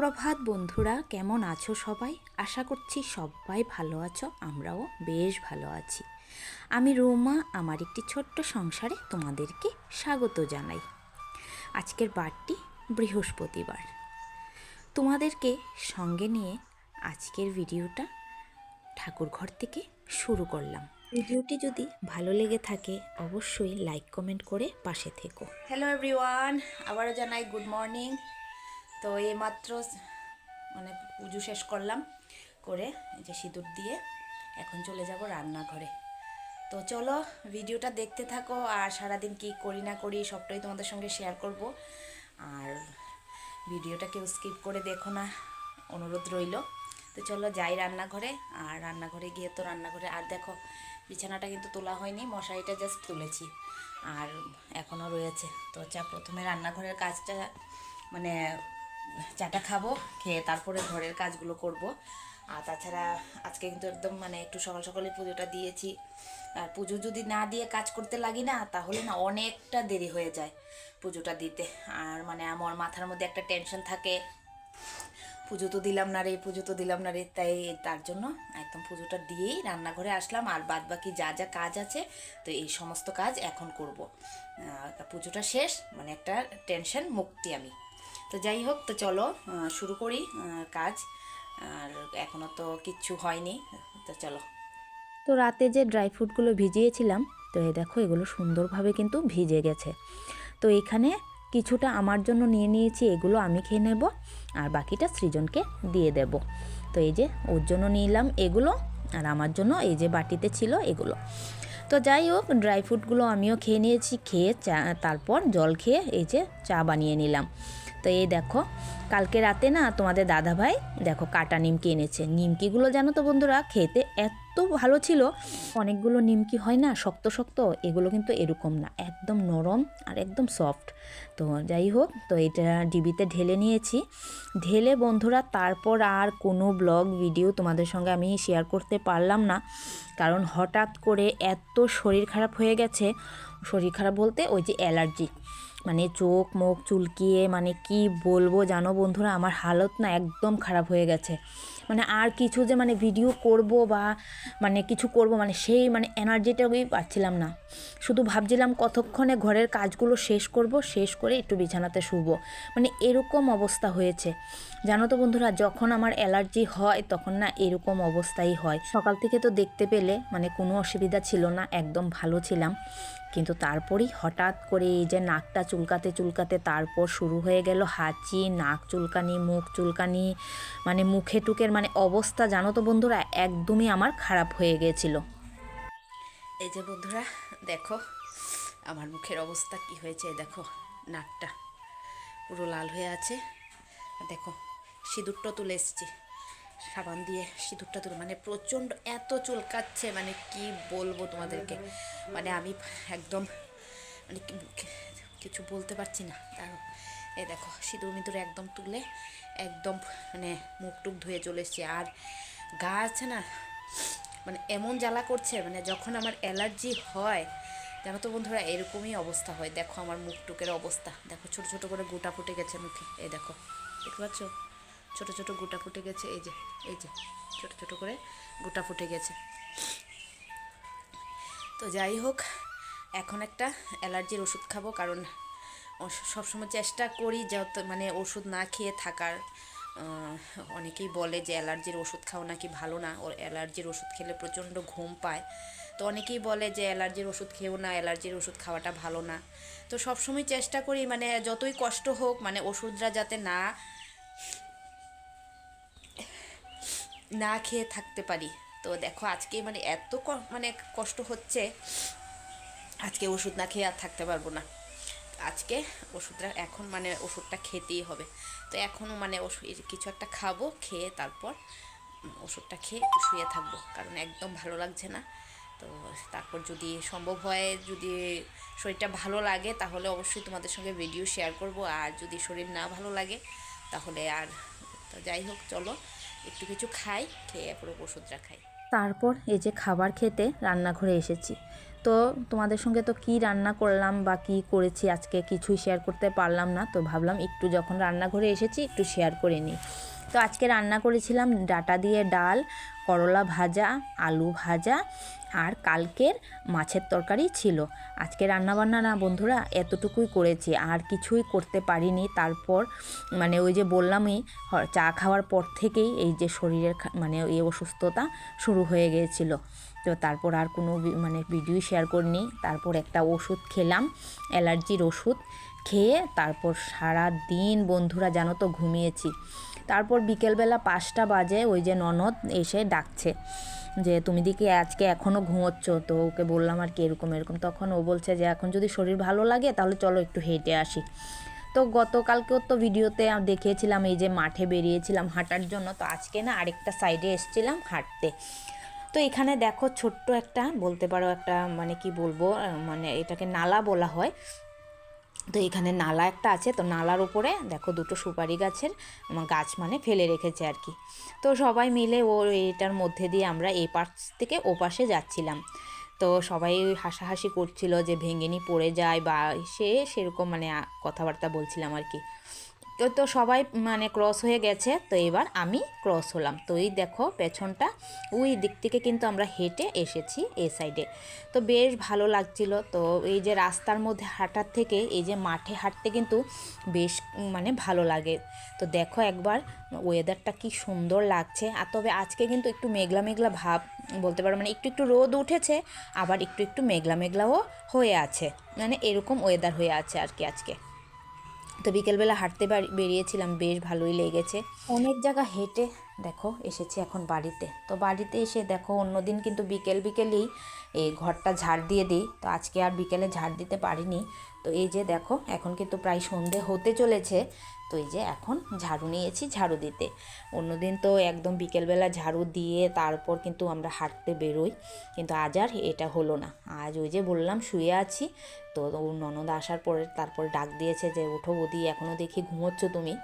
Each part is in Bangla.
সুপ্রভাত বন্ধুরা, কেমন আছো সবাই? আশা করছি সবাই ভালো আছো, আমরাও বেশ ভালো আছি। আমি রৌমা, আমার একটি ছোট্ট সংসারে তোমাদেরকে স্বাগত জানাই। আজকের বারটি বৃহস্পতিবার। তোমাদেরকে সঙ্গে নিয়ে আজকের ভিডিওটা ঠাকুরঘর থেকে শুরু করলাম। ভিডিওটি যদি ভালো লেগে থাকে, অবশ্যই লাইক কমেন্ট করে পাশে থেকো। হ্যালো এভরিওয়ান আবারও জানাই গুড মর্নিং তো এইমাত্র মানে পুজো শেষ করলাম করে এই যে সিঁদুর দিয়ে এখন চলে যাব রান্নাঘরে। তো চলো ভিডিওটা দেখতে থাকো আর সারাদিন কি করি না করি সবটাই তোমাদের সঙ্গে শেয়ার করব। আর ভিডিওটা কেউ স্কিপ করে দেখো না, অনুরোধ রইল। তো চলো যাই রান্নাঘরে, আর রান্নাঘরে গিয়ে তো রান্নাঘরে, আর দেখো বিছানাটা কিন্তু তোলা হয়নি, মশারিটা জাস্ট তুলেছি। আর এখনও রয়েছে। তো চা প্রথমে রান্নাঘরের কাজটা মানে চাটা খাব, খেয়ে তারপরে ঘরের কাজগুলো করব। আর তাছাড়া আজকে কিন্তু একদম মানে একটু সকাল সকালে পুজোটা দিয়েছি। আর পুজো যদি না দিয়ে কাজ করতে লাগি না, তাহলে না অনেকটা দেরি হয়ে যায় পুজোটা দিতে। আর মানে আমার মাথার মধ্যে একটা টেনশন থাকে। পুজো তো দিলাম না রে, পুজো তো দিলাম না রে, তাই তার জন্য একদম পুজোটা দিয়েই রান্নাঘরে আসলাম। আর বাদ বাকি যা যা কাজ আছে, তো এই সমস্ত কাজ এখন করব। পুজোটা শেষ মানে একটা টেনশন মুক্তি আমি। তো যাই হোক, তো চলো শুরু করি কাজ। আর এখনও তো কিচ্ছু হয়নি, তো চলো। তো রাতে যে ড্রাই ফ্রুটগুলো ভিজিয়েছিলাম, তো এই দেখো, এগুলো সুন্দরভাবে কিন্তু ভিজে গেছে। তো এখানে কিছুটা আমার জন্য নিয়ে নিয়েছি, এগুলো আমি খেয়ে নেব, আর বাকিটা সৃজনকে দিয়ে দেব। তো এই যে ওর জন্য নিলাম এগুলো, আর আমার জন্য এই যে বাটিতে ছিল এগুলো। তো যাই হোক, ড্রাই ফ্রুটগুলো আমিও খেয়ে নিয়েছি, খেয়ে চা, তারপর জল খেয়ে এই যে চা বানিয়ে নিলাম। তো এই দেখো, কালকে রাতে না তোমাদের দাদা ভাই দেখো কাটা নিমকি এনেছে। নিমকিগুলো জানো তো বন্ধুরা, খেতে এত ভালো ছিল। অনেকগুলো নিমকি হয় না, শক্ত শক্ত, এগুলো কিন্তু এরকম না, একদম নরম আর একদম সফট তো যাই হোক, তো এটা ডিবিতে ঢেলে নিয়েছি। ঢেলে বন্ধুরা, তারপর আর কোনো ব্লগ ভিডিও তোমাদের সঙ্গে আমি শেয়ার করতে পারলাম না। কারণ হঠাৎ করে এত শরীর খারাপ হয়ে গেছে। শরীর খারাপ বলতে ওই যে অ্যালার্জি মানে চোখ, মুখ চুলকিয়ে মানে কি বলব জানো বন্ধুরা? আমার হালত না একদম খারাপ হয়ে গেছে। মানে আর কিছু যে মানে ভিডিও করব বা মানে কিছু করব মানে সেই মানে এনার্জিটাকেই পাচ্ছিলাম না। শুধু ভাবছিলাম কতক্ষণে ঘরের কাজগুলো শেষ করব, শেষ করে একটু বিছানাতে শুব। মানে এরকম অবস্থা হয়েছে। জানো তো বন্ধুরা, যখন আমার অ্যালার্জি হয় তখন না এরকম অবস্থাই হয়। সকাল থেকে তো দেখতে পেলে মানে কোনো অসুবিধা ছিল না, একদম ভালো ছিলাম। কিন্তু তারপরেই হঠাৎ করে এই যে নাকটা চুলকাতে চুলকাতে তারপর শুরু হয়ে গেল হাঁচি, নাক চুলকানি, মুখ চুলকানি মানে মুখে টুকের মানে অবস্থা জানো তো বন্ধুরা, একদমই আমার খারাপ হয়ে গিয়েছিল এই যে বন্ধুরা, দেখো আমার মুখের অবস্থা কি হয়েছে, দেখো নাকটা পুরো লাল হয়ে আছে। দেখো, সিঁদুরটা তুলে এসেছি। সাবান দিয়ে সিঁদুরটা তুলে মানে প্রচণ্ড এত চুলকাচ্ছে মানে কি বলব তোমাদেরকে? মানে আমি একদম মানে কিছু বলতে পারছি না, তার এই দেখো, সিঁদুর মিঁদুর একদম তুলে একদম মানে মুখ টুক ধুয়ে চলে এসছি। আর গা আছে না মানে এমন জ্বালা করছে মানে যখন আমার অ্যালার্জি হয়, জানো তো বন্ধুরা, এরকমই অবস্থা হয়। দেখো আমার মুখ টুকের অবস্থা। দেখো ছোট ছোট করে গোটা ফুটে গেছে মুখে। এই দেখো, দেখতে পাচ্ছ? ছোট ছোট গোটা ফুটে গেছে, এই যে এই যে, ছোট ছোট করে গোটা ফুটে গেছে। তো যাই হোক, এখন একটা অ্যালার্জির ওষুধ খাব, কারণ সবসময় চেষ্টা করি যত মানে ওষুধ না খেয়ে থাকার। অনেকেই বলে যে অ্যালার্জির ওষুধ খাও নাকি ভালো না, ওর অ্যালার্জির ওষুধ খেলে প্রচণ্ড ঘুম পায়। তো অনেকেই বলে যে অ্যালার্জির ওষুধ খেও না, অ্যালার্জির ওষুধ খাওয়াটা ভালো না। তো সবসময় চেষ্টা করি মানে যতই কষ্ট হোক মানে ওষুধরা যাতে না না খেয়ে থাকতে পারি। তো দেখো আজকে মানে এত মানে কষ্ট হচ্ছে, আজকে ওষুধ না খেয়ে আর থাকতে পারব না। আজকে ওষুধটা, এখন মানে ওষুধটা খেতেই হবে। তো এখনও মানে ওষুধ কিছু একটা খাব, খেয়ে তারপর ওষুধটা খেয়ে শুয়ে থাকব, কারণ একদম ভালো লাগছে না। তো তারপর যদি সম্ভব হয়, যদি শরীরটা ভালো লাগে, তাহলে অবশ্যই তোমাদের সঙ্গে ভিডিও শেয়ার করব। আর যদি শরীর না ভালো লাগে, তাহলে আর যাই হোক, চলো একটু কিছু খাই, খেয়ে পুরো ওষুধটা খাই। তারপর এই যে খাবার খেতে রান্নাঘরে এসেছি। তো তোমাদের সঙ্গে তো কি রান্না করলাম বা কী করেছি আজকে কিছুই শেয়ার করতে পারলাম না, তো ভাবলাম একটু যখন রান্নাঘরে এসেছি একটু শেয়ার করে নিই। তো আজকে রান্না করেছিলাম ডাটা দিয়ে ডাল, করলা ভাজা, আলু ভাজা আর কালকের মাছের তরকারি ছিল। আজকে রান্নাবান্না না বন্ধুরা, এতটুকুই করেছি। আর কিছুই করতে পারিনি। তারপর মানে ওই যে বললামই চা খাওয়ার পর থেকেই এই যে শরীরের মানে এই অসুস্থতা শুরু হয়ে গিয়েছিল। তো তারপর আর কোনো মানে ভিডিও শেয়ার করিনি। তারপর একটা ওষুধ খেলাম, অ্যালার্জির ওষুধ খেয়ে তারপর সারা দিন বন্ধুরা জানো তো ঘুমিয়েছি। তারপর বিকেলবেলা পাঁচটা বাজে ওই যে ননদ এসে ডাকছে যে, তুমি দিকে আজকে এখনও ঘুমোচ্ছ? তো ওকে বললাম, আর কি এরকম এরকম। তখন ও বলছে যে, এখন যদি শরীর ভালো লাগে তাহলে চলো একটু হেঁটে আসি। তো গতকালকেও তো ভিডিওতে দেখিয়েছিলাম এই যে মাঠে বেরিয়েছিলাম হাঁটার জন্য। তো আজকে না আরেকটা সাইডে এসেছিলাম হাঁটতে। তো এখানে দেখো ছোট্ট একটা, বলতে পারো একটা মানে কি বলব মানে এটাকে নালা বলা হয়। তো এখানে নালা একটা আছে, তো নালার উপরে দেখো দুটো সুপারি গাছের গাছ মানে ফেলে রেখেছে আর কি। তো সবাই মিলে ও এটার মধ্যে দিয়ে আমরা এই পাশ থেকে ও পাশে যাচ্ছিলাম। তো সবাই হাসাহাসি করছিল যে ভেঙেনি পড়ে যায় বা সে সেরকম মানে কথাবার্তা বলছিলাম আর কি। তো তো সবাই মানে ক্রস হয়ে গেছে। তো এবার আমি ক্রস হলাম। তো এই দেখো পেছনটা, ওই দিক থেকে কিন্তু আমরা হেঁটে এসেছি এই সাইডে তো বেশ ভালো লাগছিল। তো এই যে রাস্তার মধ্যে হাঁটার থেকে, এই যে মাঠে হাঁটতে কিন্তু বেশ মানে ভালো লাগে। তো দেখো একবার ওয়েদারটা কি সুন্দর লাগছে। আর তবে আজকে কিন্তু একটু মেঘলা মেঘলা ভাব বলতে পারো মানে একটু একটু রোদ উঠেছে, আবার একটু একটু মেঘলা মেঘলাও হয়ে আছে। মানে এরকম ওয়েদার হয়ে আছে আর কি আজকে। তো বিকেলবেলা হাঁটতে বেরিয়েছিলাম, বেশ ভালোই লেগেছে। অনেক জায়গা হেঁটে, দেখো, এসেছি এখন বাড়িতে। তো বাড়িতে এসে দেখো, অন্যদিন কিন্তু বিকেল বিকেলেই এই ঘরটা ঝাড় দিয়ে দিই। তো আজকে আর বিকেলে ঝাড় দিতে পারিনি। তো এই যে দেখো, এখন কিন্তু প্রায় সন্ধে হতে চলেছে। তো এই যে এখন ঝাড়ু নিয়েছি, ঝাড়ু দিতে। অন্যদিন তো একদম বিকেলবেলা ঝাড়ু দিয়ে তারপর কিন্তু আমরা হাঁটতে বেরোই। কিন্তু আজ আর এটা হলো না। আজ ওই যে বললাম শুয়ে আছি। তো ননদ আসার পরে তারপর ডাক দিয়েছে যে, ওঠো বদি এখনও দেখি ঘুমোচ্ছ তুমি।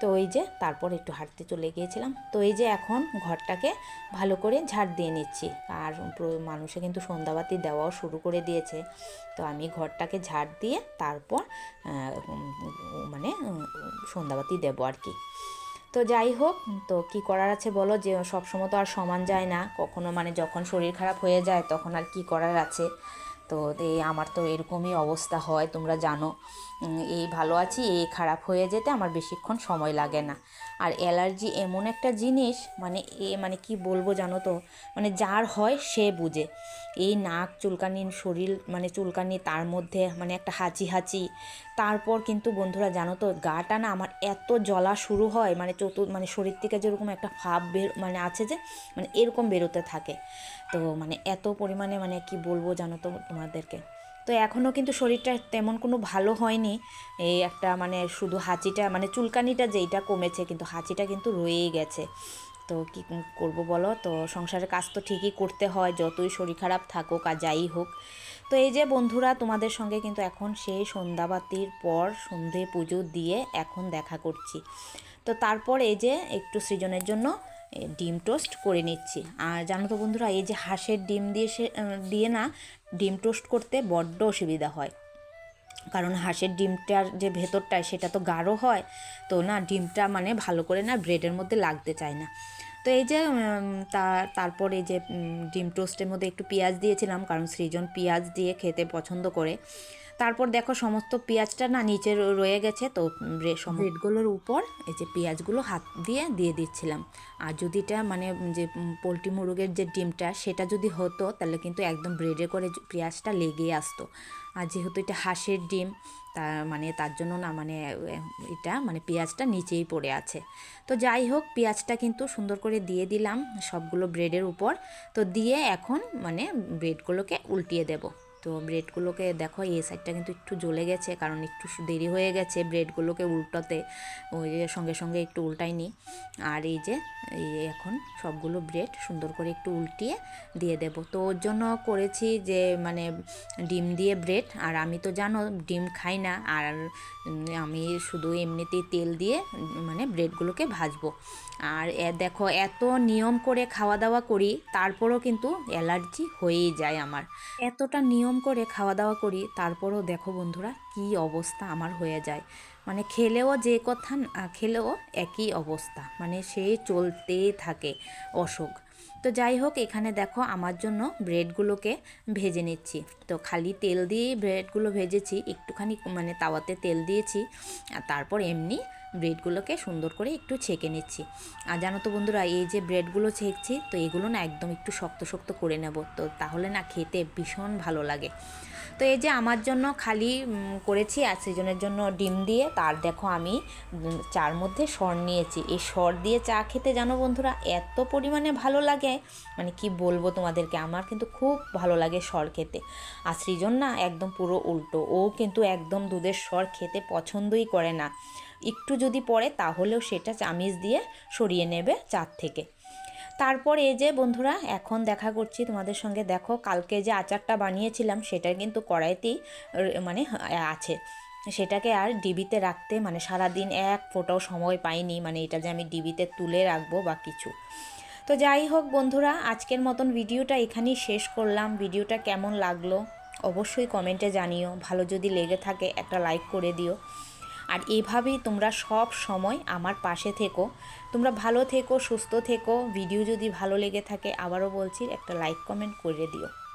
তো ওই যে তারপর একটু হাঁটতে চলে গিয়েছিলাম। তো এই যে এখন ঘরটাকে ভালো করে ঝাড় দিয়ে নিচ্ছি। আর মানুষে কিন্তু সন্ধ্যাবাতি দেওয়াও শুরু করে দিয়েছে। তো আমি ঘরটাকে ঝাড় দিয়ে তারপর মানে সন্ধ্যাবাতি দেবো আর কি। তো যাই হোক, তো কি করার আছে বলো? যে সবসময় তো আর সমান যায় না। কখনো মানে যখন শরীর খারাপ হয়ে যায় তখন আর কি করার আছে? তো এই আমার তো এরকমই অবস্থা হয়, তোমরা জানো। এই ভালো আছি, এই খারাপ হয়ে যেতে আমার বেশিক্ষণ সময় লাগে না। আর অ্যালার্জি এমন একটা জিনিস মানে এ মানে কি বলব জানো তো? মানে যার হয় সে বুঝে। এই নাক চুলকানি, শরীর মানে চুলকানি, তার মধ্যে মানে একটা হাঁচি হাঁচি। তারপর কিন্তু বন্ধুরা জানো তো, গাটা না আমার এত জ্বলা শুরু হয় মানে চতুর মানে শরীর থেকে যেরকম একটা ভাব বের মানে আছে যে মানে এরকম বেরোতে থাকে। তো মানে এত পরিমাণে মানে কি বলব জানো তো তোমাদেরকে? তো এখনও কিন্তু শরীরটা তেমন কোনো ভালো হয়নি। এই একটা মানে শুধু হাঁচিটা মানে চুলকানিটা যেইটা কমেছে, কিন্তু হাঁচিটা কিন্তু রয়েই গেছে। তো কি করব বলো? তো সংসারের কাজ তো ঠিকই করতে হয়, যতই শরীর খারাপ থাকুক আর যাই হোক। তো এই যে বন্ধুরা, তোমাদের সঙ্গে কিন্তু এখন সেই সন্ধ্যাবাতির পর সন্ধে পুজো দিয়ে এখন দেখা করছি। তো তারপর এই যে একটু সৃজনের জন্য ডিম টোস্ট করে নিচ্ছি। আর জানো তো বন্ধুরা, এই যে হাঁসের ডিম দিয়ে সে দিয়ে না ডিম টোস্ট করতে বড্ড অসুবিধা হয়। কারণ হাঁসের ডিমটার যে ভেতরটা সেটা তো গাঢ় হয়, তো না ডিমটা মানে ভালো করে না ব্রেডের মধ্যে লাগতে চায় না। তো এই যে তারপর এই যে ডিম টোস্টের মধ্যে একটু পেঁয়াজ দিয়েছিলাম, কারণ সৃজন পেঁয়াজ দিয়ে খেতে পছন্দ করে। তারপর দেখো সমস্ত পেঁয়াজটা না নিচে রয়ে গেছে, তো ব্রেডগুলোর উপর এই যে পেঁয়াজগুলো হাত দিয়ে দিয়ে দিচ্ছিলাম। আর যদি এটা মানে যে পোলট্রি মুরগের যে ডিমটা, সেটা যদি হতো, তাহলে কিন্তু একদম ব্রেডে করে পেঁয়াজটা লেগে আসতো। আর যেহেতু এটা হাঁসের ডিম তা মানে তার জন্য না মানে এটা মানে পেঁয়াজটা নিচেই পড়ে আছে। তো যাই হোক, পেঁয়াজটা কিন্তু সুন্দর করে দিয়ে দিলাম সবগুলো ব্রেডের উপর। তো দিয়ে এখন মানে ব্রেডগুলোকে উল্টিয়ে দেব। তো ব্রেডগুলোকে দেখো এই সাইডটা কিন্তু একটু জ্বলে গেছে, কারণ একটু দেরি হয়ে গেছে ব্রেডগুলোকে উল্টাতে ওই যে সঙ্গে সঙ্গে একটু উল্টাইনি আর এই যে, এই এখন সবগুলো ব্রেড সুন্দর করে একটু উল্টিয়ে দিয়ে দেব। তো ওর জন্য করেছি যে মানে ডিম দিয়ে ব্রেড, আর আমি তো জানো ডিম খাই না, আর আমি শুধু এমনিতেই তেল দিয়ে মানে ব্রেডগুলোকে ভাজবো। আর দেখো, এত নিয়ম করে খাওয়া দাওয়া করি, তারপরও কিন্তু অ্যালার্জি হয়েই যায় আমার। এতটা নিয়ম করে খাওয়া দাওয়া করি, তারপরও দেখো বন্ধুরা কি অবস্থা আমার হয়ে যায়। মানে খেলেও যে কথা খেলেও একই অবস্থা। মানে সে চলতেই থাকে অসুখ। তো যাই হোক, এখানে দেখো আমার জন্য ব্রেডগুলোকে ভেজে নিচ্ছি। তো খালি তেল দিয়েই ব্রেডগুলো ভেজেছি, একটুখানি মানে তাওয়াতে তেল দিয়েছি, আর তারপর এমনি ব্রেডগুলোকে সুন্দর করে একটু ছেঁকে নিচ্ছি। আর জানো তো বন্ধুরা, এই যে ব্রেডগুলো ছেঁকছি, তো এগুলো না একদম একটু শক্ত শক্ত করে নেব, তো তাহলে না খেতে ভীষণ ভালো লাগে। তো এই যে আমার জন্য খালি করেছি, আর সেজনের জন্য ডিম দিয়ে তার দেখো আমি চার মধ্যে সর নিয়েছি। এই সর দিয়ে চা খেতে জানো বন্ধুরা, এত পরিমাণে ভালো লাগে। মানে কি বলব তোমাদেরকে, আমার কিন্তু খুব ভালো লাগে সর খেতে। আর সৃজন না একদম পুরো উল্টো, ও কিন্তু একদম দুধের সর খেতে পছন্দই করে না। একটু যদি পড়ে তাহলেও সেটা চামিচ দিয়ে সরিয়ে নেবে চার থেকে। তারপর এই যে বন্ধুরা, এখন দেখা করছি তোমাদের সঙ্গে। দেখো, কালকে যে আচারটা বানিয়েছিলাম সেটা কিন্তু কড়াইতেই মানে আছে। সেটাকে আর ডিবিতে রাখতে মানে সারা দিন এক ফোটাও সময় পাইনি মানে এটা যে আমি ডিবিতে তুলে রাখব বা কিছু। তো যাই হোক বন্ধুরা, আজকের মতন ভিডিওটা এখানেই শেষ করলাম। ভিডিওটা কেমন লাগল অবশ্যই কমেন্টে জানিও। ভালো যদি লেগে থাকে একটা লাইক করে দিও। আর এভাবেই তোমরা সব সময় আমার পাশে থেকো। তোমরা ভালো থেকো, সুস্থ থেকো। ভিডিও যদি ভালো লেগে থাকে, আবারও বলছি, একটা লাইক কমেন্ট করে দিও।